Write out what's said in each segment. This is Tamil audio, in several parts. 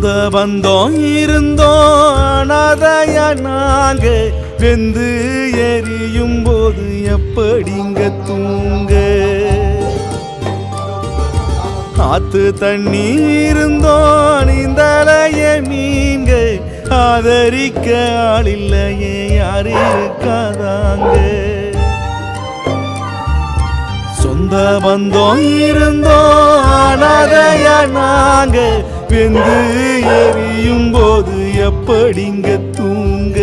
வந்த பந்தம் இருந்தோம். அனாதைய நாங்க வெந்து எரியும் போது எப்படிங்க தூங்க? ஆத்து தண்ணி இருந்தோம் நீந்தலைய மீன்க ஆதரிக்க ஆளில்லையே யாரு இருக்காதாங்க? சொந்த வந்தோம் இருந்தோம் அனாதைய நாங்க வெந்து எரியும் போது எப்படிங்க தூங்க?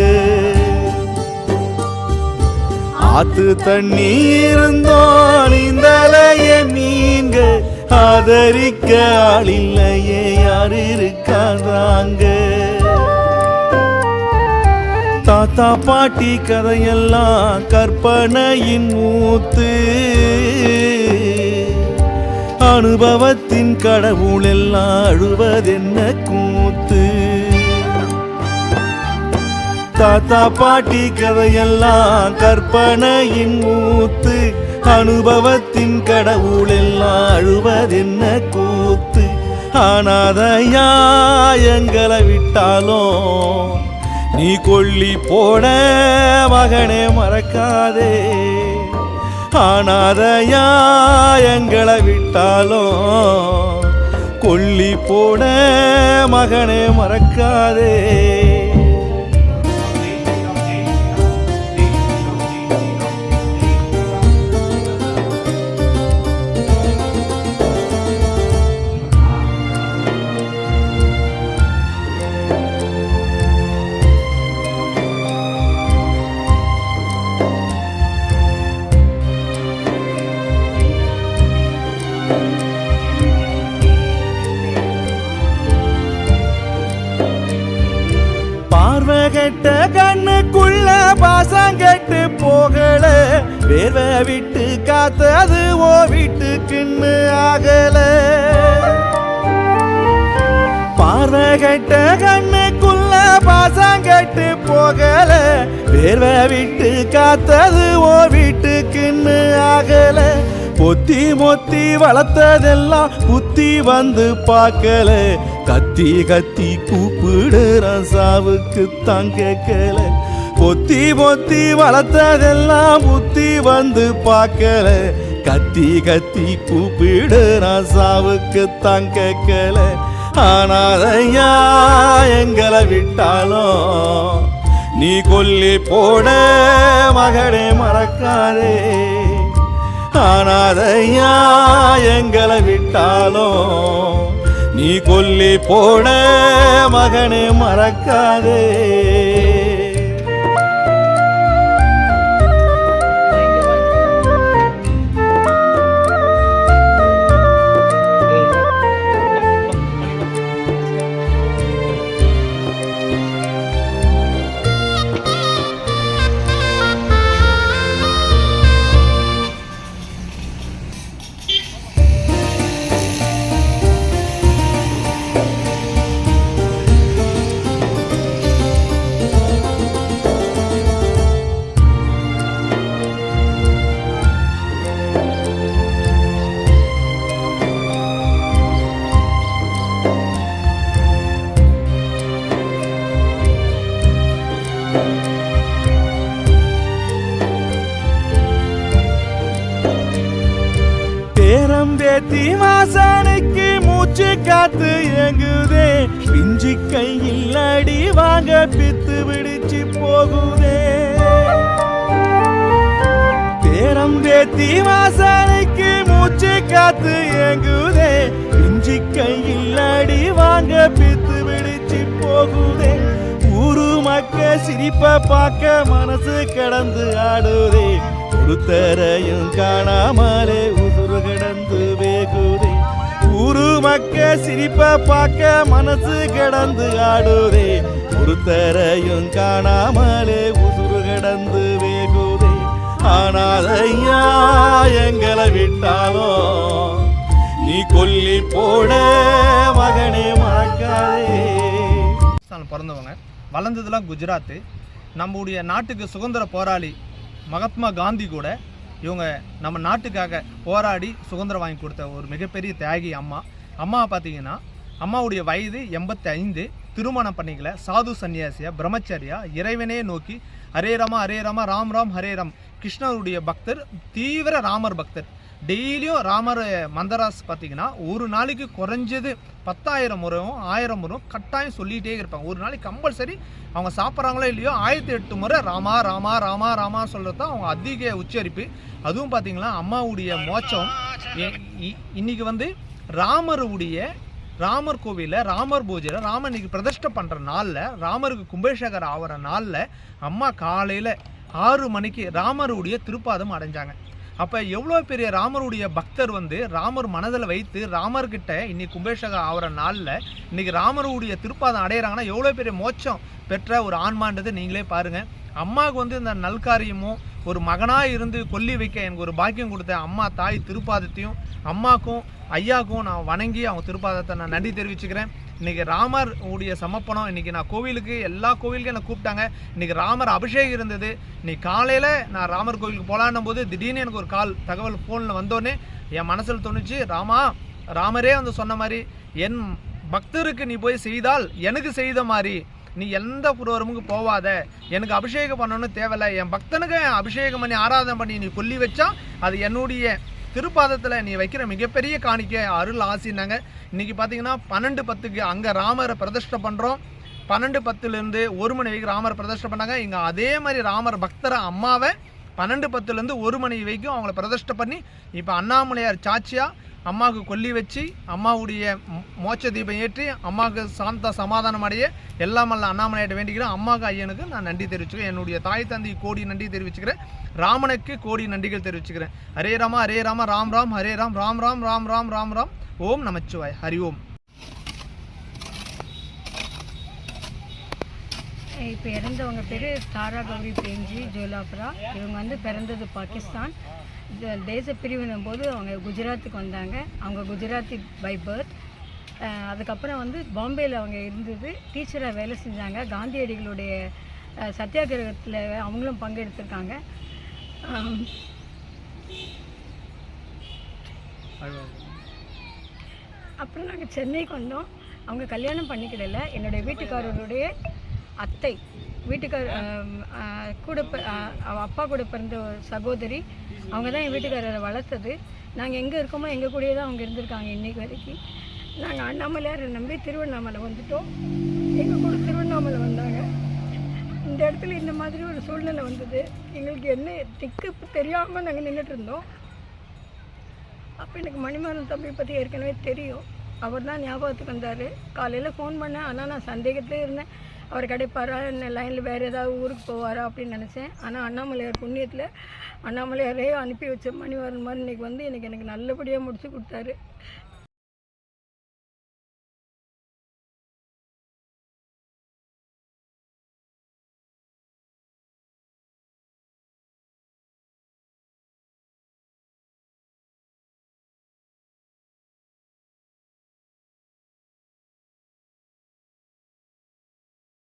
ஆத்து தண்ணி இருந்தோம் நீந்தலைய நீங்க ஆதரிக்க ஆளில்லையே யாரு இருக்காதாங்க தாத்தா பாட்டி கதையெல்லாம் கற்பனையின் மூத்து. அனுபவத்தின் கடவுள் எல்லாம் அழுவதென்ன கூத்து? தாத்தா பாட்டி கதையெல்லாம் கற்பனையின் மூத்து அனுபவத்தின் கடவுள் எல்லாம் அழுவதென்ன கூத்து? ஆனாதையா எங்களை விட்டாலும் நீ கொல்லி போட மகனே மறக்காதே. ஆனாதையா எங்களை விட்டாலும் கொல்லி போட மகனே மறக்காதே. வேர்வை விட்டு காத்து அது ஓ வீட்டுக்குன்னு ஆகல. பார்வை கட்ட கண்ணுக்குள்ள பாசம் கட்டு போகல. வேர்வை விட்டு காத்தது ஓ வீட்டுக்குன்னு ஆகல. பொத்தி மொத்தி வளர்த்ததெல்லாம் புத்தி வந்து பார்க்கல. கத்தி கத்தி கூப்பிடுற சாவுக்கு தான் கேட்கல. பொத்தி பொத்தி வளர்த்ததெல்லாம் புத்தி வந்து பார்க்கல. கத்தி கத்தி கூப்பிடு நான் சாவுக்கு தான் கேட்கல. ஆனாதையா எங்களை விட்டாலும் நீ கொல்லி போட மகனே மறக்காதே. ஆனாதையா எங்களை விட்டாலும் நீ கொல்லி போட மகனே மறக்காதே. மூச்சு காத்து இயங்குதே. பிஞ்சு கையில் அடி வாங்க பித்து பிடிச்சு போகுதே. பேரம் தேத்தி வாசனைக்கு மூச்சு காத்து இயங்குதே. பிஞ்சு கையில் அடி வாங்க பித்து பிடிச்சு போகுதே. ஊரு மக்க சிரிப்ப பார்க்க மனசு கடந்து ஆடுதே. ஒருத்தரையும் காணாமலே உசுறு கடந்து வேகுதே. ஊரு மக்க சிரிப்ப பார்க்க மனசு கிடந்து ஆடுதே. ஒருத்தரையும் காணாமலே உசுறு கிடந்து வேகுதே. ஆனால் ஐயா எங்களை விட்டாலும் நீ கொல்லி போட மகனே மறக்காதே. பிறந்தவங்க. வளர்ந்ததுலாம் குஜராத்து. நம்முடைய நாட்டுக்கு சுதந்திர போராளி மகாத்மா காந்தி கூட இவங்க நம்ம நாட்டுக்காக போராடி சுதந்திரம் வாங்கி கொடுத்த ஒரு மிகப்பெரிய தியாகி அம்மா. அம்மா பார்த்தீங்கன்னா அம்மாவுடைய வயது எண்பத்தி ஐந்து திருமணம் பண்ணிக்கல சாது சன்னியாசியா பிரம்மச்சரியா இறைவனே நோக்கி ஹரே ராமா ஹரே ராமா ராம் ராம் ஹரே ராம். கிருஷ்ணருடைய பக்தர் தீவிர ராமர் பக்தர். டெய்லியும் ராமர் மந்தராஸ் பார்த்தீங்கன்னா ஒரு நாளைக்கு குறைஞ்சது பத்தாயிரம் முறையும் ஆயிரம் முறையும் கட்டாயம் சொல்லிகிட்டே இருப்பாங்க. ஒரு நாளைக்கு கம்பல்சரி அவங்க சாப்பிட்றாங்களோ இல்லையோ ஆயிரத்தி எட்டு முறை ராமா ராமா ராமா ராமா சொல்கிறது தான் அவங்க அதிக உச்சரிப்பு. அதுவும் பார்த்தீங்கன்னா அம்மாவுடைய மோச்சம் எ- இ- இன்னைக்கு வந்து ராமருடைய ராமர் கோவிலில் ராமர் பூஜையில் ராமர் இன்னைக்கு பிரதிஷ்டை பண்ணுற நாளில் ராமருக்கு கும்பேஷகர் ஆகிற நாளில் அம்மா காலையில் ஆறு மணிக்கு ராமருடைய திருப்பாதம் அடைஞ்சாங்க. அப்போ எவ்வளோ பெரிய ராமருடைய பக்தர் வந்து ராமர் மனதில் வைத்து ராமர்கிட்ட இன்னைக்கு கும்பேஷகம் ஆகிற நாளில் இன்னைக்கு ராமருடைய திருப்பாதம் அடையிறாங்கன்னா எவ்வளோ பெரிய மோட்சம் பெற்ற ஒரு ஆன்மான்றது நீங்களே பாருங்கள் அம்மாவுக்கு வந்து இந்த நல்காரியமும் ஒரு மகனாக இருந்து கொல்லி வைக்க எனக்கு ஒரு பாக்கியம் கொடுத்த அம்மா தாய் திருப்பாதத்தையும் அம்மாக்கும் ஐயாக்கும் நான் வணங்கி அவங்க திருப்பாதத்தை நான் நன்றி தெரிவிச்சுக்கிறேன். இன்னைக்கு ராமர் உடைய சமர்ப்பணம் இன்னைக்கு நான் கோவிலுக்கு எல்லா கோவிலுக்கும் என்னை கூப்பிட்டாங்க. இன்னைக்கு ராமர் அபிஷேகம் இருந்தது. இன்னைக்கு காலையில் நான் ராமர் கோவிலுக்கு போலான்னும் போது திடீர்னு எனக்கு ஒரு கால் தகவல் ஃபோனில் வந்தோடனே என் மனசில் தோணுச்சு ராமா ராமரே வந்து சொன்ன மாதிரி என் பக்தருக்கு நீ போய் செய்தால் எனக்கு செய்த மாதிரி நீ எந்த புரோரமுக்கு போவாத. எனக்கு அபிஷேகம் பண்ணணும்னு தேவையில்லை. என் பக்தனுக்கு அபிஷேகம் பண்ணி ஆராதனை பண்ணி நீ கொல்லி வச்சா அது என்னுடைய திருப்பாதத்தில் நீ வைக்கிற மிகப்பெரிய காணிக்கை அருள் ஆசினாங்க இன்றைக்கி பார்த்தீங்கன்னா பன்னெண்டு பத்துக்கு அங்கே ராமரை பிரதிஷ்டை பண்ணுறோம் பன்னெண்டு பத்துலேருந்து ஒரு மணி வரைக்கும் ராமரை பிரதிஷ்டை பண்ணாங்க. இங்கே அதே மாதிரி ராமர் பக்தரை அம்மாவை பன்னெண்டு பத்துலேருந்து ஒரு மணி வரைக்கும் அவங்கள பிரதிஷ்டை பண்ணி இப்போ அண்ணாமலையார் சாட்சியாக அம்மாவுக்கு கொல்லி வச்சு அம்மாவுடைய மோச்ச மோட்ச தீபம் ஏற்றி அம்மாவுக்கு சாந்த சமாதானம் அடைய எல்லாம் அல்ல அண்ணாமலையாட்ட வேண்டிக்கிறேன். அம்மாவுக்கு ஐயனுக்கு நான் நன்றி தெரிவிச்சுக்கிறேன். என்னுடைய தாய் தந்தைக்கு கோடி நன்றி தெரிவிச்சுக்கிறேன். ராமனுக்கு கோடி நன்றிகள் தெரிவிச்சுக்கிறேன். ஹரே ராமா ஹரே ராமா ராம் ராம் ஹரே ராம் ராம் ராம் ராம் ராம் ராம் ராம் ஓம் நமச்சிவாய். ஹரி ஓம். இப்போ இறந்தவங்க பேர் தாரா கௌரி பிரேம்ஜி ஜோலாப்ரா. இவங்க வந்து பிறந்தது பாகிஸ்தான். தேச பிரிவினும் போது அவங்க குஜராத்துக்கு வந்தாங்க. அவங்க குஜராத்தி பை பர்த் அதுக்கப்புறம் வந்து பாம்பேயில் அவங்க இருந்தது. டீச்சராக வேலை செஞ்சாங்க. காந்தியடிகளுடைய சத்தியாகிரகத்தில் அவங்களும் பங்கெடுத்திருக்காங்க. அப்புறம் நாங்கள் சென்னைக்கு வந்தோம். அவங்க கல்யாணம் பண்ணிக்கிடல. என்னுடைய வீட்டுக்காரருடைய அத்தை வீட்டுக்கார கூட அவ அப்பா கூட பிறந்த ஒரு சகோதரி அவங்க தான் என் வீட்டுக்காரரை வளர்த்தது. நாங்கள் எங்கே இருக்கோமோ எங்கள் கூடயே தான் அவங்க இருந்திருக்காங்க இன்றைக்கு வரைக்கும். நாங்கள் அண்ணாமலையாரை நம்பி திருவண்ணாமலை வந்துட்டோம். எங்கள் கூட திருவண்ணாமலை வந்தாங்க. இந்த இடத்துல இந்த மாதிரி ஒரு சூழ்நிலை வந்தது. எங்களுக்கு என்ன திக்கு தெரியாமல் நாங்கள் நின்றுட்டு இருந்தோம். அப்போ எனக்கு மணிமாறன் தம்பி பற்றி ஏற்கனவே தெரியும். அவர் தான் ஞாபகத்துக்கு வந்தார். காலையில் ஃபோன் பண்ணேன். ஆனால் நான் சந்தேகத்திலே இருந்தேன். அவர் கிடைப்பாரா என்ன லைனில் வேறு ஏதாவது ஊருக்கு போவாரா அப்படின்னு நினச்சேன். ஆனால் அண்ணாமலையார் புண்ணியத்தில் அண்ணாமலையாரே அனுப்பி வச்ச மணிமாறன் மாதிரி இன்னைக்கு வந்து எனக்கு எனக்கு நல்லபடியாக முடிச்சு கொடுத்தாரு.